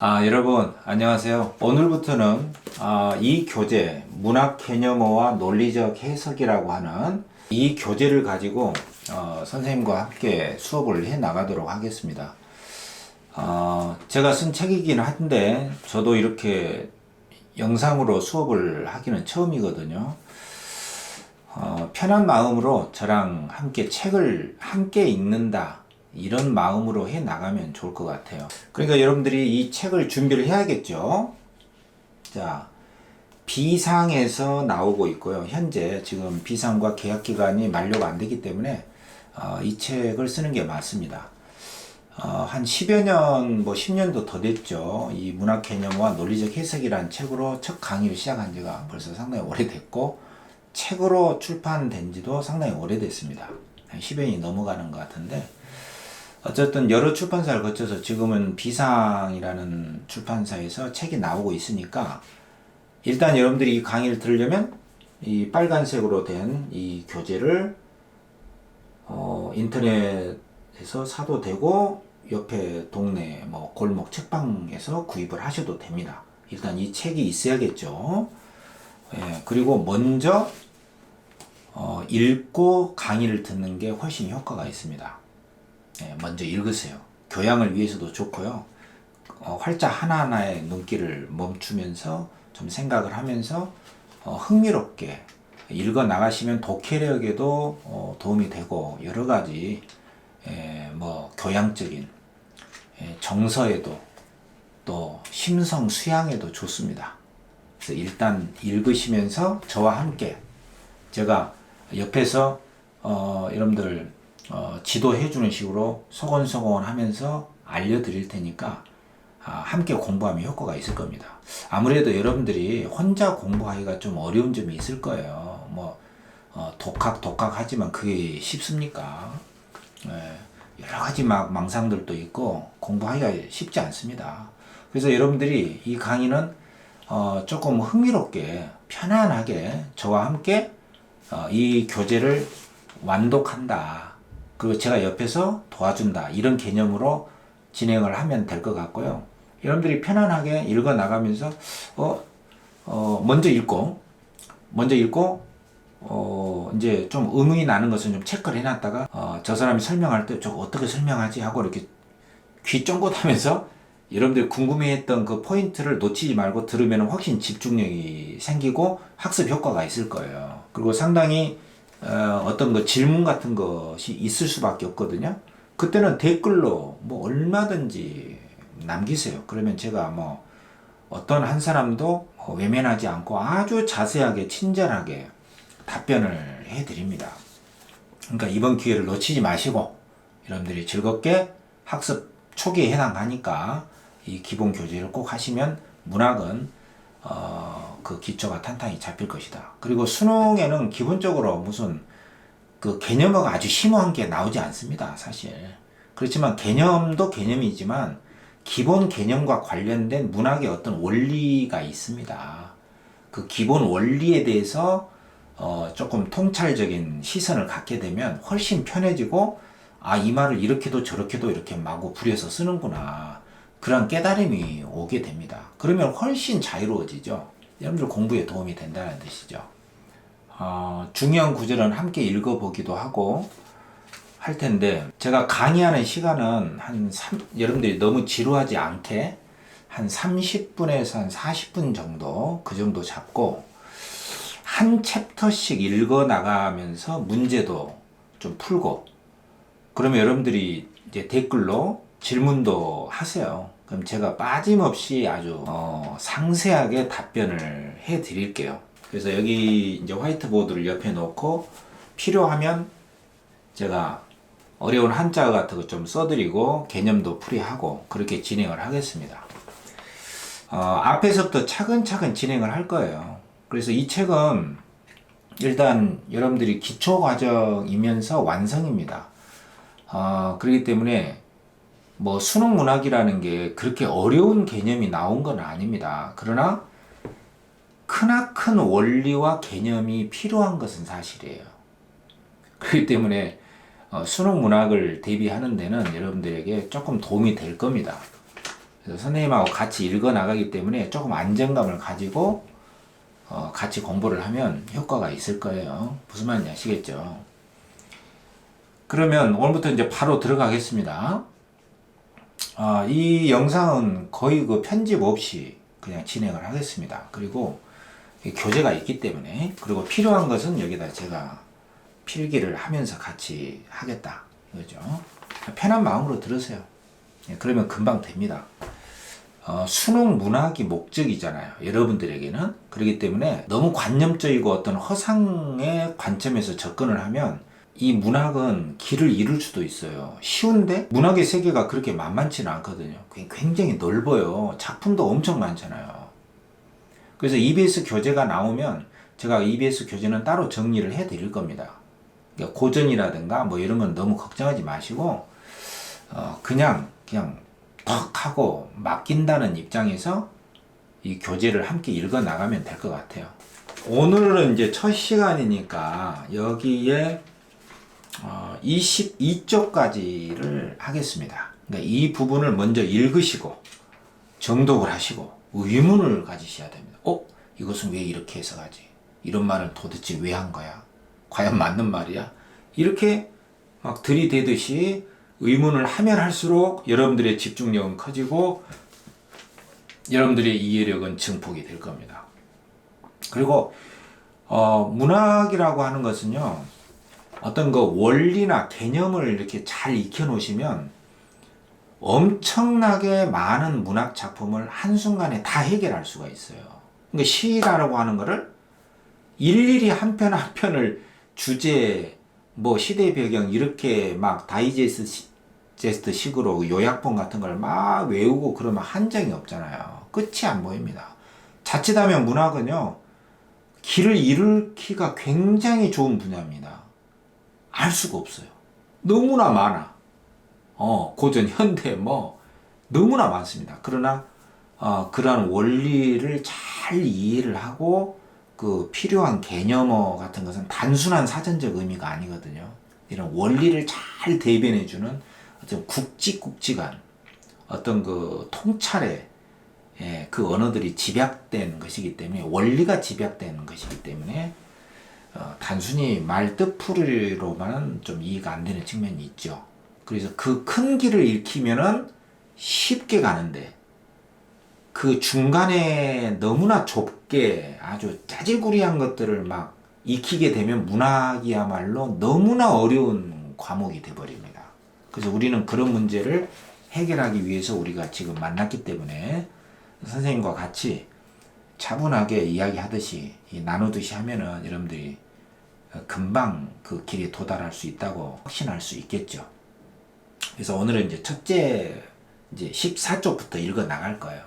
아, 여러분, 안녕하세요. 오늘부터는 아, 이 교재, 문학 개념어와 논리적 해석이라고 하는 이 교재를 가지고 어, 선생님과 함께 수업을 해 나가도록 하겠습니다. 어, 제가 쓴 책이긴 한데, 저도 이렇게 영상으로 수업을 하기는 처음이거든요. 어, 편한 마음으로 저랑 함께 책을 함께 읽는다. 이런 마음으로 해 나가면 좋을 것 같아요. 그러니까 여러분들이 이 책을 준비를 해야겠죠. 자, 비상에서 나오고 있고요. 현재 지금 비상과 계약 기간이 만료가 안 되기 때문에 어, 이 책을 쓰는 게 맞습니다. 어, 한 10여 년, 뭐 10년도 더 됐죠. 이 문학 개념과 논리적 해석이라는 책으로 첫 강의를 시작한 지가 벌써 상당히 오래됐고, 책으로 출판된 지도 상당히 오래됐습니다. 한 10년이 넘어가는 것 같은데, 어쨌든 여러 출판사를 거쳐서 지금은 비상이라는 출판사에서 책이 나오고 있으니까, 일단 여러분들이 이 강의를 들으려면 이 빨간색으로 된 이 교재를 어, 인터넷에서 사도 되고 옆에 동네 뭐 골목 책방에서 구입을 하셔도 됩니다. 일단 이 책이 있어야겠죠. 예, 그리고 먼저 어, 읽고 강의를 듣는 게 훨씬 효과가 있습니다. 예, 먼저 읽으세요. 교양을 위해서도 좋고요. 어, 활자 하나하나의 눈길을 멈추면서 좀 생각을 하면서 어, 흥미롭게 읽어 나가시면 독해력에도 어, 도움이 되고 여러 가지 에, 뭐 교양적인 에, 정서에도 또 심성 수양에도 좋습니다. 그래서 일단 읽으시면서 저와 함께 제가 옆에서 어, 여러분들 어, 지도해 주는 식으로 소곤소곤 하면서 알려드릴 테니까 아, 함께 공부하면 효과가 있을 겁니다. 아무래도 여러분들이 혼자 공부하기가 좀 어려운 점이 있을 거예요. 뭐 어, 독학 독학 하지만 그게 쉽습니까? 예, 여러 가지 막 망상들도 있고 공부하기가 쉽지 않습니다. 그래서 여러분들이 이 강의는 어, 조금 흥미롭게 편안하게 저와 함께 어, 이 교재를 완독한다. 그리고 제가 옆에서 도와준다. 이런 개념으로 진행을 하면 될 것 같고요. 여러분들이 편안하게 읽어 나가면서 어, 어, 먼저 읽고 먼저 읽고 어, 이제 좀 의문이 나는 것은 좀 체크를 해놨다가 어, 저 사람이 설명할 때좀 어떻게 설명하지 하고 이렇게 귀 쫑긋 하면서 여러분들이 궁금해했던 그 포인트를 놓치지 말고 들으면 훨씬 집중력이 생기고 학습 효과가 있을 거예요. 그리고 상당히 어, 어떤 그 질문 같은 것이 있을 수밖에 없거든요. 그때는 댓글로 뭐 얼마든지 남기세요. 그러면 제가 뭐 어떤 한 사람도 뭐 외면하지 않고 아주 자세하게 친절하게 답변을 해드립니다. 그러니까 이번 기회를 놓치지 마시고 여러분들이 즐겁게 학습 초기에 해당하니까 이 기본 교재를 꼭 하시면 문학은 어, 그 기초가 탄탄히 잡힐 것이다. 그리고 수능에는 기본적으로 무슨 그 개념어가 아주 심오한 게 나오지 않습니다. 사실. 그렇지만 개념도 개념이지만 기본 개념과 관련된 문학의 어떤 원리가 있습니다. 그 기본 원리에 대해서 어, 조금 통찰적인 시선을 갖게 되면 훨씬 편해지고 아, 이 말을 이렇게도 저렇게도 이렇게 마구 부려서 쓰는구나. 그런 깨달음이 오게 됩니다. 그러면 훨씬 자유로워지죠. 여러분들 공부에 도움이 된다는 뜻이죠. 어, 중요한 구절은 함께 읽어보기도 하고 할 텐데 제가 강의하는 시간은 한 3, 여러분들이 너무 지루하지 않게 한 30분에서 한 40분 정도 그 정도 잡고 한 챕터씩 읽어 나가면서 문제도 좀 풀고 그러면 여러분들이 이제 댓글로 질문도 하세요. 그럼 제가 빠짐없이 아주 어, 상세하게 답변을 해 드릴게요. 그래서 여기 이제 화이트보드를 옆에 놓고 필요하면 제가 어려운 한자 같은 거 좀 써드리고 개념도 풀이하고 그렇게 진행을 하겠습니다. 어, 앞에서부터 차근차근 진행을 할 거예요. 그래서 이 책은 일단 여러분들이 기초 과정이면서 완성입니다. 어, 그렇기 때문에 뭐 수능 문학이라는 게 그렇게 어려운 개념이 나온 건 아닙니다. 그러나 크나큰 원리와 개념이 필요한 것은 사실이에요. 그렇기 때문에 어, 수능 문학을 대비하는 데는 여러분들에게 조금 도움이 될 겁니다. 선생님하고 같이 읽어 나가기 때문에 조금 안정감을 가지고 어, 같이 공부를 하면 효과가 있을 거예요. 무슨 말인지 아시겠죠? 그러면 오늘부터 이제 바로 들어가겠습니다. 아, 이 영상은 거의 그 편집 없이 그냥 진행을 하겠습니다. 그리고 이 교재가 있기 때문에 그리고 필요한 것은 여기다 제가 필기를 하면서 같이 하겠다. 이거죠. 편한 마음으로 들으세요. 예, 그러면 금방 됩니다. 어, 수능 문학이 목적이잖아요. 여러분들에게는. 그렇기 때문에 너무 관념적이고 어떤 허상의 관점에서 접근을 하면 이 문학은 길을 잃을 수도 있어요. 쉬운데 문학의 세계가 그렇게 만만치는 않거든요. 굉장히 넓어요. 작품도 엄청 많잖아요. 그래서 EBS 교재가 나오면 제가 EBS 교재는 따로 정리를 해 드릴 겁니다. 그러니까 고전이라든가 뭐 이런 건 너무 걱정하지 마시고 어, 그냥 그냥 턱 하고 맡긴다는 입장에서 이 교재를 함께 읽어 나가면 될 것 같아요. 오늘은 이제 첫 시간이니까 여기에 어, 22쪽까지를 하겠습니다. 그러니까 이 부분을 먼저 읽으시고 정독을 하시고 의문을 가지셔야 됩니다. 어? 이것은 왜 이렇게 해석하지? 이런 말을 도대체 왜 한 거야? 과연 맞는 말이야? 이렇게 막 들이대듯이 의문을 하면 할수록 여러분들의 집중력은 커지고 여러분들의 이해력은 증폭이 될 겁니다. 그리고 어, 문학이라고 하는 것은요 어떤 그 원리나 개념을 이렇게 잘 익혀 놓으시면 엄청나게 많은 문학 작품을 한순간에 다 해결할 수가 있어요. 그러니까 시라고 하는 거를 일일이 한 편 한 편을 주제, 뭐 시대 배경 이렇게 막 다이제스트 식으로 요약본 같은 걸 막 외우고 그러면 한정이 없잖아요. 끝이 안 보입니다. 자칫하면 문학은요, 길을 잃기가 굉장히 좋은 분야입니다. 알 수가 없어요. 너무나 많아. 어, 고전, 현대, 뭐, 너무나 많습니다. 그러나, 어, 그러한 원리를 잘 이해를 하고, 그 필요한 개념어 같은 것은 단순한 사전적 의미가 아니거든요. 이런 원리를 잘 대변해주는 어떤 굵직굵직한 어떤 그 통찰에 예, 그 언어들이 집약된 것이기 때문에 원리가 집약된 것이기 때문에 어, 단순히 말뜻풀이로만은 좀 이해가 안 되는 측면이 있죠. 그래서 그 큰 길을 읽히면은 쉽게 가는데 그 중간에 너무나 좁게 아주 짜질구리한 것들을 막 익히게 되면 문학이야말로 너무나 어려운 과목이 돼버립니다. 그래서 우리는 그런 문제를 해결하기 위해서 우리가 지금 만났기 때문에 선생님과 같이 차분하게 이야기하듯이 이 나누듯이 하면은 여러분들이 금방 그 길에 도달할 수 있다고 확신할 수 있겠죠. 그래서 오늘은 이제 첫째 이제 14쪽부터 읽어 나갈 거예요.